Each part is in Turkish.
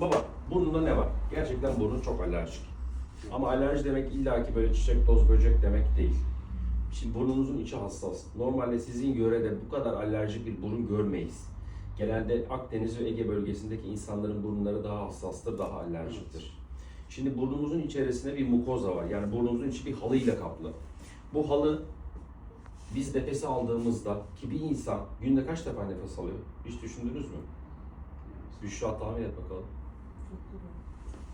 Baba burnunda ne var? Gerçekten burnun çok alerjik. Ama alerji demek illaki böyle çiçek, toz, böcek demek değil. Şimdi burnunuzun içi hassas. Normalde sizin yörede bu kadar alerjik bir burun görmeyiz. Genelde Akdeniz ve Ege bölgesindeki insanların burunları daha hassastır, daha alerjiktir. Şimdi burnumuzun içerisinde bir mukoza var. Yani burnumuzun içi bir halıyla kaplı. Bu halı biz nefesi aldığımızda ki bir insan günde kaç defa nefes alıyor? Hiç düşündünüz mü? Büşra tahmin et bakalım.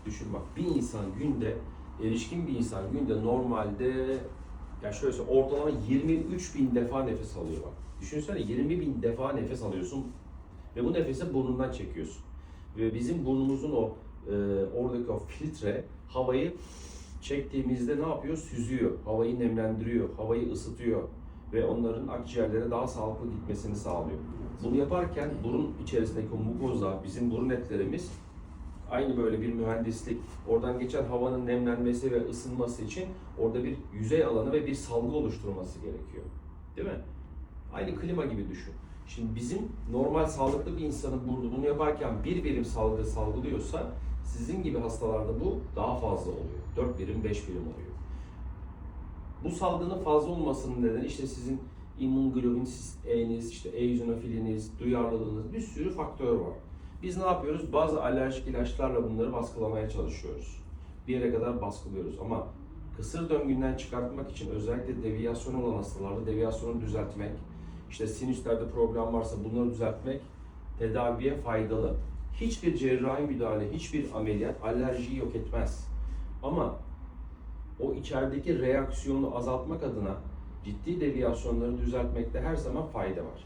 Düşün bak bir insan günde, erişkin bir insan günde normalde ya şöyle söyleyeyim, ortalama 23 bin defa nefes alıyor bak. Düşünsene 20 bin defa nefes alıyorsun ve bu nefesi burnundan çekiyorsun. Ve bizim burnumuzun o e, oradaki o filtre havayı çektiğimizde ne yapıyor? Süzüyor, havayı nemlendiriyor, havayı ısıtıyor ve onların akciğerlere daha sağlıklı gitmesini sağlıyor. Bunu yaparken burun içerisindeki mukoza, bizim burun etlerimiz aynı böyle bir mühendislik. Oradan geçen havanın nemlenmesi ve ısınması için orada bir yüzey alanı ve bir salgı oluşturması gerekiyor. Değil mi? Aynı klima gibi düşün. Şimdi bizim normal sağlıklı bir insanın burnu bunu yaparken bir birim salgı salgılıyorsa sizin gibi hastalarda bu daha fazla oluyor. 4 birim, 5 birim oluyor. Bu salgının fazla olmasının nedeni işte sizin immunoglobulin E'niz, işte eozinofiliniz, duyarlılığınız bir sürü faktör var. Biz ne yapıyoruz? Bazı alerjik ilaçlarla bunları baskılamaya çalışıyoruz. Bir yere kadar baskılıyoruz ama kısır döngünden çıkartmak için özellikle deviyasyon olan hastalarda deviyasyonu düzeltmek, işte sinüslerde problem varsa bunları düzeltmek tedaviye faydalı. Hiçbir cerrahi müdahale, hiçbir ameliyat alerjiyi yok etmez. Ama o içerideki reaksiyonu azaltmak adına ciddi deviyasyonları düzeltmekte her zaman fayda var.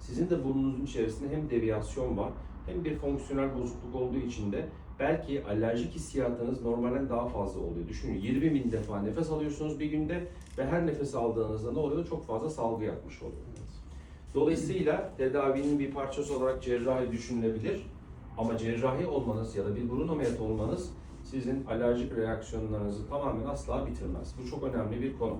Sizin de burnunuzun içerisinde hem deviyasyon var hem bir fonksiyonel bozukluk olduğu için de belki alerjik hissiyatınız normalden daha fazla oluyor. Düşünün 20 bin defa nefes alıyorsunuz bir günde ve her nefes aldığınızda ne oluyor? Çok fazla salgı yapmış oluyor. Dolayısıyla tedavinin bir parçası olarak cerrahi düşünülebilir. Ama cerrahi olmanız ya da bir burun ameliyatı olmanız sizin alerjik reaksiyonlarınızı tamamen asla bitirmez. Bu çok önemli bir konu.